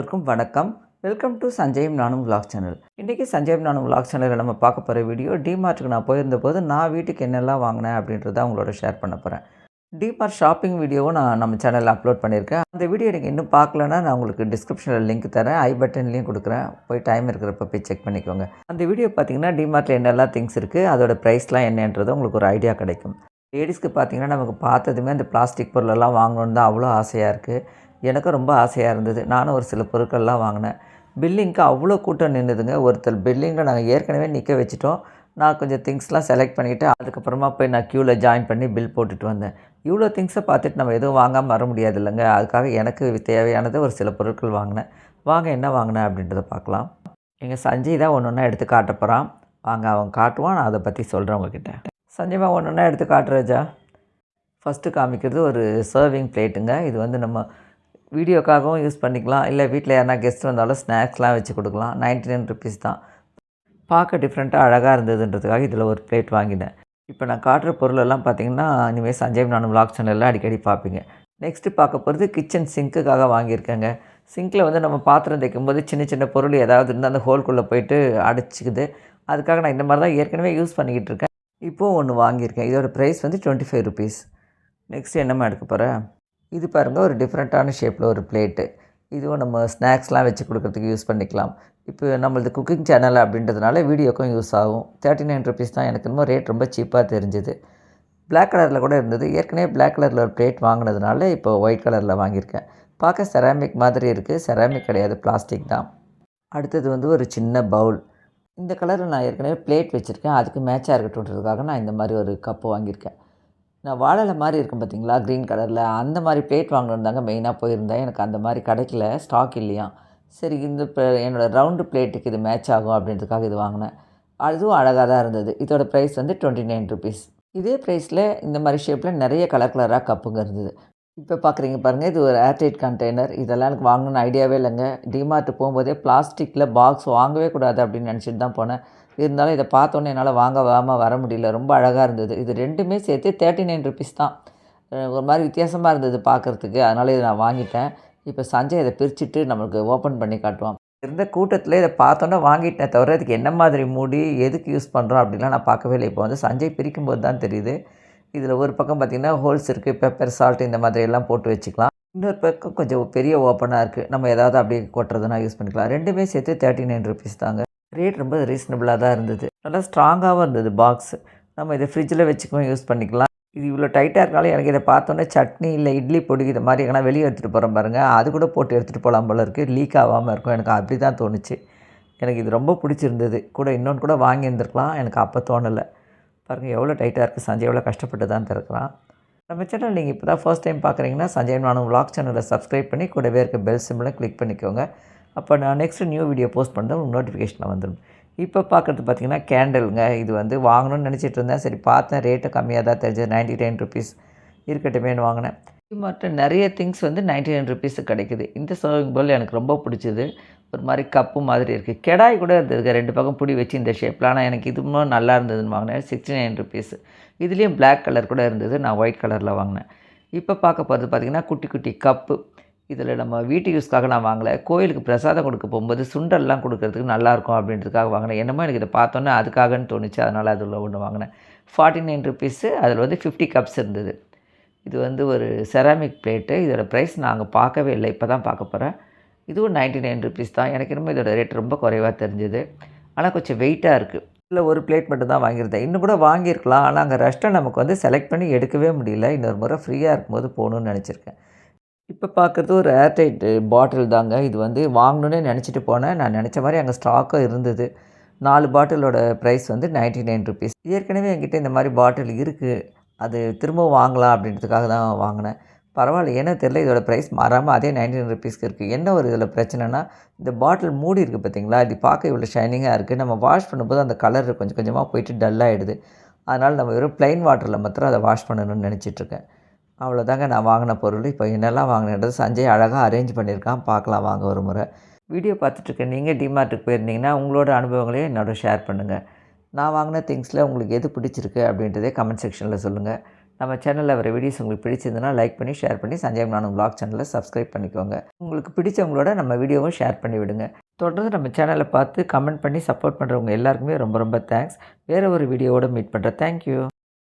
எல்லோருக்கும் வணக்கம். Welcome to சஞ்சயம் நானும் விலாக் சேனல் இன்றைக்கி சஞ்சயம் நானும் விலாக் சேனலில் நம்ம பார்க்க போகிற வீடியோ டிமார்ட்டுக்கு நான் போயிருந்த போது நான் வீட்டுக்கு என்னெல்லாம் வாங்கினேன் அப்படின்றத உங்களோட ஷேர் பண்ண போகிறேன் டிமார்ட் ஷாப்பிங் வீடியோவும் நான் நம்ம சேனலில் அப்லோட் பண்ணியிருக்கேன். அந்த வீடியோ நீங்கள் இன்னும் பார்க்கலன்னா நான் உங்களுக்கு டிஸ்கிரிப்ஷனில் லிங்க் தரேன். ஐ பட்டன்லேயும் கொடுக்குறேன். போய் டைம் இருக்கிறப்ப போய் செக் பண்ணிக்கோங்க. அந்த வீடியோ பார்த்தீங்கன்னா டிமார்ட்டில் என்னெல்லாம் திங்ஸ் இருக்குது அதோட ப்ரைஸ்லாம் என்னன்றது உங்களுக்கு ஒரு ஐடியா கிடைக்கும். லேடிஸ்க்கு பார்த்தீங்கன்னா நமக்கு பார்த்ததுமே அந்த பிளாஸ்டிக் பொருளெல்லாம் வாங்கணுன்னு தான் அவ்வளோ ஆசையாக இருக்குது எனக்கும் ரொம்ப ஆசையாக இருந்தது. நானும் ஒரு சில பொருட்கள்லாம் வாங்கினேன். பில்லிங்க்கு அவ்வளோ கூட்டம் நின்றுதுங்க ஒருத்தர் பில்லிங்கில் நாங்கள் ஏற்கனவே நிற்க வச்சுட்டோம். நான் கொஞ்சம் திங்ஸ்லாம் செலக்ட் பண்ணிவிட்டு அதுக்கப்புறமா போய் நான் க்யூவில் ஜாயின் பண்ணி பில் போட்டுட்டு வந்தேன். இவ்வளோ திங்ஸை பார்த்துட்டு நம்ம எதுவும் வாங்காமல் வர முடியாது இல்லைங்க அதுக்காக எனக்கு தேவையானது ஒரு சில பொருட்கள் வாங்கினேன். வாங்க என்ன வாங்கினேன் அப்படின்றத பார்க்கலாம். எங்கள் சஞ்சய் தான் ஒன்று ஒன்றா எடுத்து காட்ட போகிறான் வாங்க அவன் காட்டுவான். நான் அதை பற்றி சொல்கிறேன் உங்ககிட்ட. சஞ்சய்மா ஒன்று ஒன்றா எடுத்து காட்டுறஜா ஃபஸ்ட்டு காமிக்கிறது ஒரு சர்விங் பிளேட்டுங்க இது வந்து நம்ம வீடியோக்காகவும் யூஸ் பண்ணிக்கலாம். இல்லை வீட்டில் யாருனா கெஸ்ட் வந்தாலும் ஸ்நாக்ஸ்லாம் வச்சு கொடுக்கலாம். நைன்டி நைன் ருபீஸ் தான். பார்க்க டிஃப்ரெண்ட்டாக அழகாக இருந்ததுன்றதுக்காக இதில் ஒரு பிளேட் வாங்கினேன். இப்போ நான் காட்டுற பொருளெல்லாம் பார்த்தீங்கன்னா இனிமேல் சஞ்சய் நானும் விளாக் சேனலில் அடிக்கடி பார்ப்பீங்க. நெக்ஸ்ட்டு பார்க்க போகிறது கிச்சன் சிங்க்குக்காக வாங்கியிருக்கேங்க. சிங்க்கில் வந்து நம்ம பாத்திரம் தைக்கும்போது சின்ன சின்ன பொருள் ஏதாவது இருந்தால் அந்த ஹோல்குள்ளே போயிட்டு அடைச்சிக்குது. அதுக்காக நான் இந்த மாதிரி தான் ஏற்கனவே யூஸ் பண்ணிக்கிட்டு இருக்கேன். இப்போது ஒன்று வாங்கியிருக்கேன். இதோட ப்ரைஸ் வந்து டுவெண்ட்டி ஃபைவ் ருபீஸ் நெக்ஸ்ட் என்னம்மா எடுக்க போகிறேன் இது பாருங்கள் ஒரு டிஃப்ரெண்ட்டான ஷேப்பில் ஒரு பிளேட்டு இதுவும் நம்ம ஸ்நாக்ஸ்லாம் வச்சு கொடுக்குறதுக்கு யூஸ் பண்ணிக்கலாம். இப்போ நம்மளது குக்கிங் சேனல் அப்படின்றதுனால வீடியோக்கும் யூஸ் ஆகும். தேர்ட்டி நைன் ருபீஸ் தான் எனக்கு இன்னும் ரேட் ரொம்ப சீப்பாக தெரிஞ்சுது. பிளாக் கலரில் கூட இருந்தது. ஏற்கனவே பிளாக் கலரில் ஒரு பிளேட் வாங்கினதுனால இப்போ ஒயிட் கலரில் வாங்கியிருக்கேன். பார்க்க செராமிக் மாதிரி இருக்குது செராமிக் கிடையாது பிளாஸ்டிக் தான். அடுத்தது வந்து ஒரு சின்ன பவுல் இந்த கலரில் நான் ஏற்கனவே பிளேட் வச்சுருக்கேன். அதுக்கு மேட்சாக இருக்கட்டும்ன்றதுக்காக நான் இந்த மாதிரி ஒரு கப்பு வாங்கியிருக்கேன். நான் வாழலை மாதிரி இருக்கும் பார்த்தீங்களா? க்ரீன் கலரில் அந்த மாதிரி பிளேட் வாங்கினிருந்தாங்க தாங்க மெயினாக போயிருந்தேன். எனக்கு அந்த மாதிரி கிடைக்கல. ஸ்டாக் இல்லையா? சரி இந்த இப்போ என்னோடய ரவுண்டு பிளேட்டுக்கு இது மேட்ச் ஆகும் அப்படின்றதுக்காக இது வாங்கினேன். அதுவும் அழகாக தான் இருந்தது. இதோட ப்ரைஸ் வந்து டுவெண்ட்டி நைன் ருபீஸ் இதே ப்ரைஸில் இந்த மாதிரி ஷேப்பில் நிறைய கலர் கலராக கப்புங்க இருந்தது. இப்போ பார்க்குறீங்க பாருங்கள் இது ஒரு ஏர்டைட் கண்டெய்னர் இதெல்லாம் எனக்கு வாங்கணும்னு ஐடியாவே இல்லைங்க. டிமார்ட் போகும்போதே பிளாஸ்டிக்கில் பாக்ஸ் வாங்கவே கூடாது அப்படின்னு நினச்சிட்டு தான் போனேன். இருந்தாலும் இதை பார்த்தோன்னே என்னால் வாங்க வாமல் வர முடியல. ரொம்ப அழகாக இருந்தது. இது ரெண்டுமே சேர்த்து தேர்ட்டி நைன் ருபீஸ் தான் ஒரு மாதிரி வித்தியாசமாக இருந்தது பார்க்குறதுக்கு அதனால் இதை நான் வாங்கிட்டேன். இப்போ சஞ்சய் இதை பிரிச்சுட்டு நம்மளுக்கு ஓப்பன் பண்ணி காட்டுவான். இருந்த கூட்டத்தில் இதை பார்த்தோன்னே வாங்கிட்டேன் தவிர இதுக்கு என்ன மாதிரி மூடி எதுக்கு யூஸ் பண்ணுறோம் அப்படிலாம் நான் பார்க்கவே இல்லை. இப்போ வந்து சஞ்சய் பிரிக்கும்போது தான் தெரியுது. இதில் ஒரு பக்கம் பார்த்திங்கன்னா ஹோல்ஸ் இருக்குது பெப்பர் சால்ட் இந்த மாதிரி எல்லாம் போட்டு வச்சுக்கலாம். இன்னொரு பக்கம் கொஞ்சம் பெரிய ஓப்பனாக இருக்குது. நம்ம ஏதாவது அப்படியே கொட்டுறதுனா யூஸ் பண்ணிக்கலாம். ரெண்டுமே சேர்த்து தேர்ட்டி நைன் ருபீஸ் தாங்க. ரேட் ரொம்ப ரீசனபிளாக தான் இருந்தது. நல்லா ஸ்ட்ராங்காகவும் இருந்தது பாக்ஸ் நம்ம இதை ஃப்ரிட்ஜில் வச்சுக்கவும் யூஸ் பண்ணிக்கலாம். இது இவ்வளோ டைட்டாக இருக்காலும் எனக்கு இதை பார்த்தோன்னே சட்னி இல்லை இட்லி பொடி இது மாதிரி எங்கன்னா வெளியே எடுத்துகிட்டு போகிறோம் பாருங்கள் அது கூட போட்டு எடுத்துகிட்டு போகலாம் போல இருக்குது லீக் ஆகாமல் இருக்கும். எனக்கு அப்படி தான் தோணுச்சு. எனக்கு இது ரொம்ப பிடிச்சிருந்தது. கூட இன்னொன்று கூட வாங்கியிருந்துருக்கலாம் எனக்கு அப்போ தோணலை. பாருங்கள் எவ்வளோ டைட்டாக இருக்குது சஞ்சய் எவ்வளோ கஷ்டப்பட்டு தான் திறக்கிறான். நம்ம சேனல் நீங்கள் இப்போ தான் ஃபர்ஸ்ட் டைம் பார்க்குறீங்கன்னா சஞ்சய் நானும் விளாக் சேனலை சப்ஸ்கிரைப் பண்ணி கூடவே இருக்க பெல் சிம்பிளும் கிளிக் பண்ணிக்கோங்க. அப்போ நான் நெக்ஸ்ட் நியூ வீடியோ போஸ்ட் பண்ணுறது நோட்டிஃபிகேஷனில் வந்துடும். இப்போ பார்க்குறது பார்த்தீங்கன்னா கேண்டலுங்க இது வந்து வாங்கணும்னு நினச்சிட்டு இருந்தேன். சரி பார்த்தேன். ரேட்டு கம்மியாக தான் தெரிஞ்சது. நைன்ட்டி நைன் ருபீஸ் இருக்கட்டுமேனு வாங்கினேன். மற்ற நிறைய திங்ஸ் வந்து நைன்டி நைன் ருபீஸுக்கு கிடைக்குது. இந்த சர்விங் போல் எனக்கு ரொம்ப பிடிச்சிது. ஒரு மாதிரி கப்பு மாதிரி இருக்குது கெடாய் கூட இருந்ததுக்கு ரெண்டு பக்கம் பிடி வச்சு இந்த ஷேப்பில் ஆனால் எனக்கு இது இன்னும் நல்லா இருந்ததுன்னு வாங்கினேன். சிக்ஸ்டி நைன் ருபீஸ் இதுலேயும் பிளாக் கலர் கூட இருந்தது. நான் ஒயிட் கலரில் வாங்கினேன். இப்போ பார்க்க போகிறது பார்த்திங்கன்னா குட்டி குட்டி கப்பு இதில் நம்ம வீட்டு யூஸ்க்காக நான் வாங்கலை. கோயிலுக்கு பிரசாதம் கொடுக்க போகும்போது சுண்டல்லாம் கொடுக்கறதுக்கு நல்லாயிருக்கும் அப்படின்றதுக்காக வாங்கினேன். என்னமோ எனக்கு இதை பார்த்தோன்னே அதுக்காகன்னு தோணுச்சு. அதனால் அதில் ஒன்று வாங்கினேன். ஃபார்ட்டி நைன் ருபீஸு அதில் வந்து ஃபிஃப்டி கப்ஸ் இருந்தது. இது வந்து ஒரு செராமிக் பிளேட்டு இதோட ப்ரைஸ் நாங்கள் பார்க்கவே இல்லை. இப்போ தான் பார்க்க போகிறேன் இதுவும் நைன்ட்டி நைன் ருபீஸ் தான். எனக்கு என்னமோ இதோட ரேட் ரொம்ப குறைவாக தெரிஞ்சுது. ஆனால் கொஞ்சம் வெயிட்டாக இருக்குது இல்லை ஒரு பிளேட் மட்டும் தான் வாங்கியிருந்தேன். இன்னும் கூட வாங்கியிருக்கலாம். ஆனால் அங்கே ரெஸ்ட்டை நமக்கு வந்து செலக்ட் பண்ணி எடுக்கவே முடியல. இன்னொரு முறை ஃப்ரீயாக இருக்கும்போது போகணுன்னு நினச்சிருக்கேன். இப்போ பார்க்குறது ஒரு ஏர்டைட் பாட்டில் தாங்க. இது வந்து வாங்கணுன்னே நினச்சிட்டு போனேன். நான் நினச்ச மாதிரி அங்கே ஸ்டாக்கும் இருந்தது. நாலு பாட்டிலோட ப்ரைஸ் வந்து நைன்ட்டி நைன் ருபீஸ் ஏற்கனவே என்கிட்ட இந்த மாதிரி பாட்டில் இருக்குது அது திரும்பவும் வாங்கலாம் அப்படின்றதுக்காக தான் வாங்கினேன். பரவாயில்ல ஏன்னா தெரில இதோட ப்ரைஸ் மாறாமல் அதே நைன்டீன் ருபீஸ்க்கு இருக்குது என்ன ஒரு இதில் பிரச்சனைனா இந்த பாட்டில் மூடி இருக்குது பார்த்தீங்களா? இது பார்க்க இவ்வளோ ஷைனிங்காக இருக்குது நம்ம வாஷ் பண்ணும்போது அந்த கலர் கொஞ்சம் கொஞ்சமாக போயிட்டு டல்லாகிடுது அதனால் நம்ம வெறும் ப்ளைன் வாட்டரில் மாத்திரம் அதை வாஷ் பண்ணணும்னு நினச்சிட்ருக்கேன் அவ்வளோதாங்க நான் வாங்கின பொருள். இப்போ என்னெல்லாம் வாங்கினது? சஞ்சய் அழகாக அரேஞ்ச் பண்ணியிருக்கான். பார்க்கலாம் வாங்க ஒரு முறை. வீடியோ பார்த்துட்ருக்கேன் நீங்கள் டிமார்ட்டுக்கு போயிருந்தீங்கன்னா உங்களோட அனுபவங்களையும் என்னோட ஷேர் பண்ணுங்கள் நான் வாங்கின திங்ஸில் உங்களுக்கு எது பிடிச்சிருக்கு அப்படின்றதே கமெண்ட் செக்ஷனில் சொல்லுங்கள் நம்ம சேனலில் வர வீடியோஸ் உங்களுக்கு பிடிச்சிருந்தனா லைக் பண்ணி ஷேர் பண்ணி சஞ்சய் நானும் பிளாக் சேனலை சப்ஸ்கிரைப் பண்ணிக்கோங்க. உங்களுக்கு பிடிச்சவங்களோட நம்ம வீடியோவும் ஷேர் பண்ணி விடுங்க. தொடர்ந்து நம்ம சேனலை பார்த்து கமெண்ட் பண்ணி சப்போர்ட் பண்ணுறவங்க எல்லாருக்குமே ரொம்ப ரொம்ப தேங்க்ஸ் வேறு ஒரு வீடியோவோட மீட் பண்ணுறேன் தேங்க்யூ